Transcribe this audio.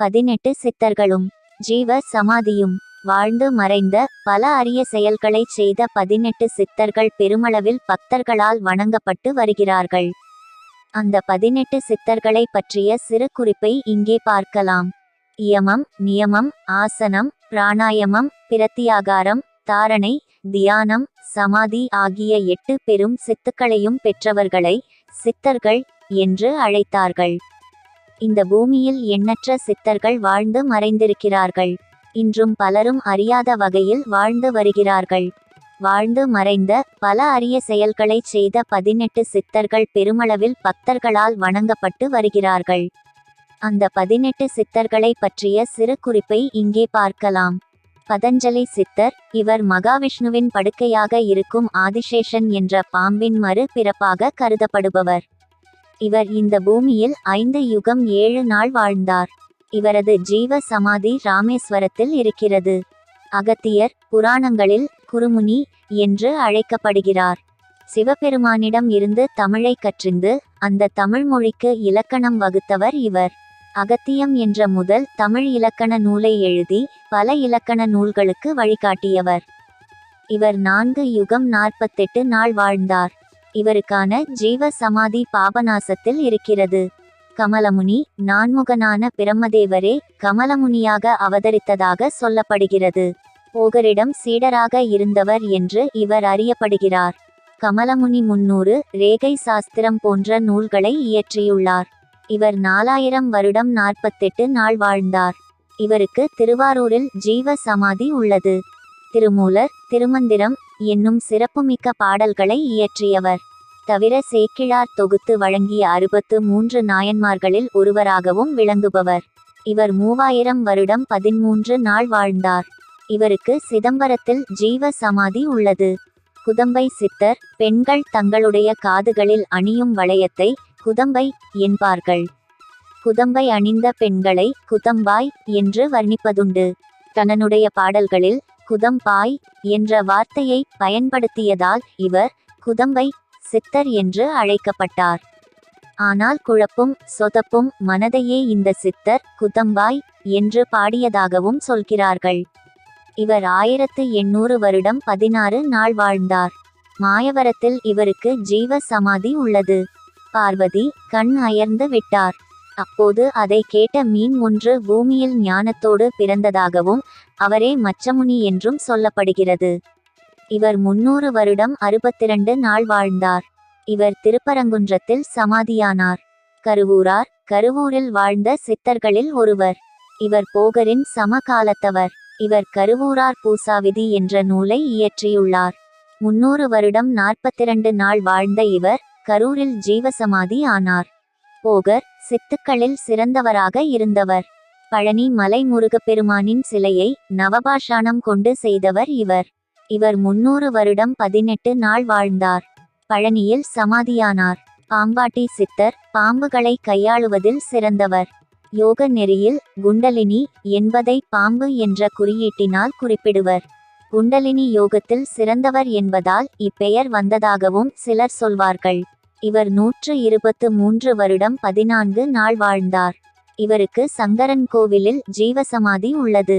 பதினெட்டு சித்தர்களும் ஜீவ சமாதியும் வாழ்ந்து மறைந்த பல அரிய செயல்களை செய்த பதினெட்டு சித்தர்கள் பெருமளவில் பக்தர்களால் வணங்கப்பட்டு வருகிறார்கள். அந்த பதினெட்டு சித்தர்களை பற்றிய சிறு குறிப்பை இங்கே பார்க்கலாம். இயமம் நியமம் ஆசனம் பிராணாயமம் பிரத்தியாகாரம் தாரணை தியானம் சமாதி ஆகிய எட்டு பெரும் சித்துக்களையும் பெற்றவர்களை சித்தர்கள் என்று அழைத்தார்கள். இந்த பூமியில் எண்ணற்ற சித்தர்கள் வாழ்ந்து மறைந்திருக்கிறார்கள். இன்றும் பலரும் அறியாத வகையில் வாழ்ந்து வருகிறார்கள். வாழ்ந்து மறைந்த பல அரிய செயல்களை செய்த பதினெட்டு சித்தர்கள் பெருமளவில் பக்தர்களால் வணங்கப்பட்டு வருகிறார்கள். அந்த பதினெட்டு சித்தர்களை பற்றிய சிறு குறிப்பை இங்கே பார்க்கலாம். பதஞ்சலி சித்தர் இவர் மகாவிஷ்ணுவின் படுக்கையாக இருக்கும் ஆதிசேஷன் என்ற பாம்பின் மறு பிறப்பாக கருதப்படுபவர். இவர் இந்த பூமியில் ஐந்து யுகம் ஏழு நாள் வாழ்ந்தார். இவரது ஜீவ சமாதி ராமேஸ்வரத்தில் இருக்கிறது. அகத்தியர் புராணங்களில் குருமுனி என்று அழைக்கப்படுகிறார். சிவபெருமானிடம் இருந்து தமிழை கற்றிந்து அந்த தமிழ் மொழிக்கு இலக்கணம் வகுத்தவர் இவர். அகத்தியம் என்ற முதல் தமிழ் இலக்கண நூலை எழுதி பல இலக்கண நூல்களுக்கு வழிகாட்டியவர். இவர் நான்கு யுகம் நாற்பத்தெட்டு நாள் வாழ்ந்தார். இவருக்கான ஜீவ சமாதி பாபநாசத்தில் இருக்கிறது. கமலமுனி நான்முகனான பிரம்மதேவரே கமலமுனியாக அவதரித்ததாக சொல்லப்படுகிறது. போகரிடம் சீடராக இருந்தவர் என்று இவர் அறியப்படுகிறார். கமலமுனி முன்னூறு ரேகை சாஸ்திரம் போன்ற நூல்களை இயற்றியுள்ளார். இவர் நாலாயிரம் வருடம் நாற்பத்தெட்டு நாள் வாழ்ந்தார். இவருக்கு திருவாரூரில் ஜீவ சமாதி உள்ளது. திருமூலர் திருமந்திரம் என்னும் சிறப்புமிக்க பாடல்களை இயற்றியவர். தவிர சேக்கிழார் தொகுத்து வழங்கிய அறுபத்து மூன்று நாயன்மார்களில் ஒருவராகவும் விளங்குபவர். இவர் மூவாயிரம் வருடம் பதிமூன்று நாள் வாழ்ந்தார். இவருக்கு சிதம்பரத்தில் ஜீவ சமாதி உள்ளது. குதம்பை சித்தர் பெண்கள் தங்களுடைய காதுகளில் அணியும் வளையத்தை குதம்பை என்பார்கள். குதம்பை அணிந்த பெண்களை குதம்பாய் என்று வர்ணிப்பதுண்டு. தன்னுடைய பாடல்களில் குதம்பாய் என்ற வார்த்தையை பயன்படுத்தியதால் இவர் குதம்பை சித்தர் என்று அழைக்கப்பட்டார். ஆனால் குழப்பும் சொதப்பும் மனதையே இந்த சித்தர் குதம்பாய் என்று பாடியதாகவும் சொல்கிறார்கள். இவர் ஆயிரத்து எண்ணூறு வருடம் பதினாறு நாள் வாழ்ந்தார். மாயவரத்தில் இவருக்கு ஜீவ சமாதி உள்ளது. பார்வதி கண் அயர்ந்து விட்டார். அப்போது அதை கேட்ட மீன் ஒன்று பூமியில் ஞானத்தோடு பிறந்ததாகவும் அவரே மச்சமுனி என்றும் சொல்லப்படுகிறது. இவர் முன்னூறு வருடம் அறுபத்திரண்டு நாள் வாழ்ந்தார். இவர் திருப்பரங்குன்றத்தில் சமாதியானார். கருவூரார் கருவூரில் வாழ்ந்த சித்தர்களில் ஒருவர். இவர் போகரின் சமகாலத்தவர். இவர் கருவூரார் பூசாவிதி என்ற நூலை இயற்றியுள்ளார். முன்னூறு வருடம் நாற்பத்திரண்டு நாள் வாழ்ந்த இவர் கரூரில் ஜீவசமாதி ஆனார். போகர் சித்துக்களில் சிறந்தவராக இருந்தவர். பழனி மலை முருகப்பெருமானின் சிலையை நவபாஷாணம் கொண்டு செய்தவர் இவர். இவர் முன்னூறு வருடம் பதினெட்டு நாள் வாழ்ந்தார். பழனியில் சமாதியானார். பாம்பாட்டி சித்தர் பாம்புகளை கையாளுவதில் சிறந்தவர். யோக நெறியில் குண்டலினி என்பதை பாம்பு என்ற குறியீட்டினால் குறிப்பிடுவர். குண்டலினி யோகத்தில் சிறந்தவர் என்பதால் இப்பெயர் வந்ததாகவும் சிலர் சொல்வார்கள். இவர் நூற்று இருபத்து மூன்று வருடம் பதினான்கு நாள் வாழ்ந்தார். இவருக்கு சங்கரன் கோவிலில் ஜீவசமாதி உள்ளது.